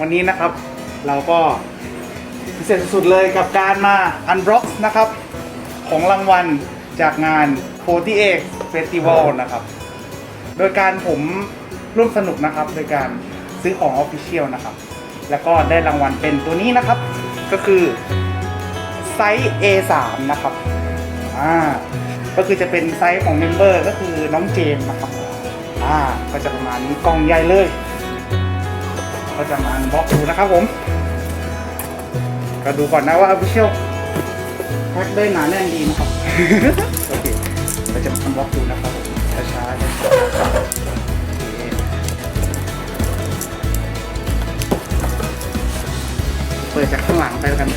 วันนี้นะครับเราก็พิเศษสุดๆเลยกับการมาอันบล็อกนะครับ ของรางวัลจากงาน48 Festival นะครับ โดยการผมร่วมสนุกนะครับ โดยการซื้อของ Official นะครับ แล้วก็ได้รางวัลเป็นตัวนี้นะครับ ก็คือไซส์ A3 นะครับอ่าก็คือจะเป็นไซส์ของเมมเบอร์ก็คือน้องเจมส์นะครับอ่าก็จะประมาณนี้กล่องใหญ่เลย ก็จะมาบล็อกดูนะครับผม ก็ดูก่อนนะว่า Official แพ็คได้หนาแน่นดีนะครับ โอเคเราจะมาบล็อกดูนะครับผมช้าๆช้าเคเปิดจากข้างหลังไปแล้วกัน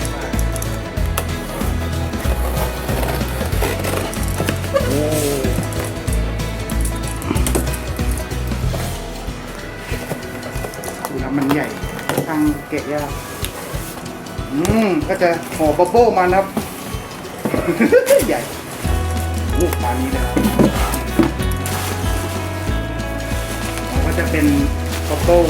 มันใหญ่ทางเกะยากอืมก็จะห่อบับเบิ้ลมานครับ ใหญ่ลูกปานนี้นะครับมันก็จะเป็นบับเบิ้ล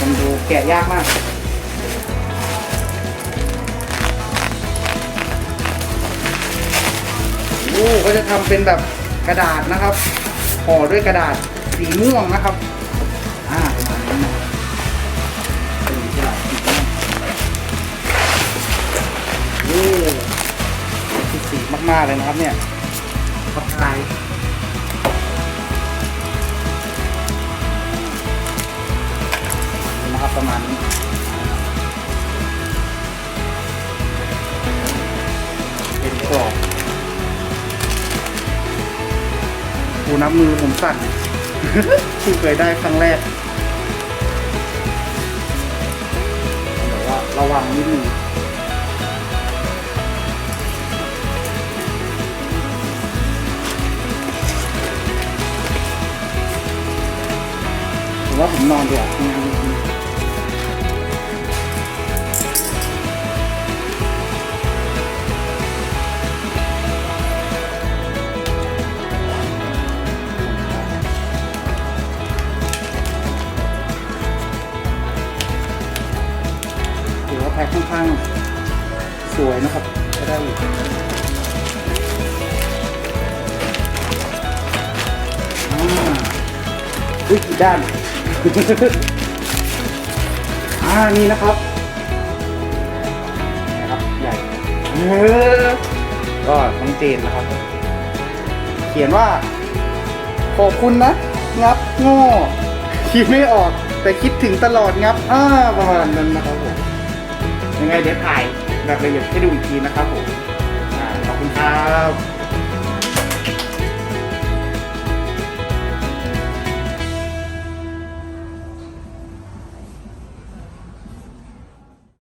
มันดูแกะยากมาก โอ้ก็จะทำเป็นแบบกระดาษนะครับห่อด้วยกระดาษสีม่วงนะครับ อ่าประมาณนี้นะเป็นกระดาษสีม่วงโอ้สีมากๆเลยนะครับเนี่ยพับไท กูนับมือผมสั่นเพิ่งเคยได้ครั้งแรกแต่ว่าระวังนิดนึงผมว่าผมนอนดีกว่า แพ็คค่อนข้างสวยนะครับก็ได้อยู่อ่าอุ้ยกี่ด้าน อ่า นี่นะครับ นะครับ ใหญ่เออก็น้องเจนนะครับ เขียนว่า ขอบคุณนะ งับโง่คิดไม่ออกแต่คิดถึงตลอดงับ อ่า ประมาณนั้นนะครับผม ยังไงเดี๋ยวถ่ายแบบละเอียดให้ดูอีกทีนะครับผมขอบคุณครับ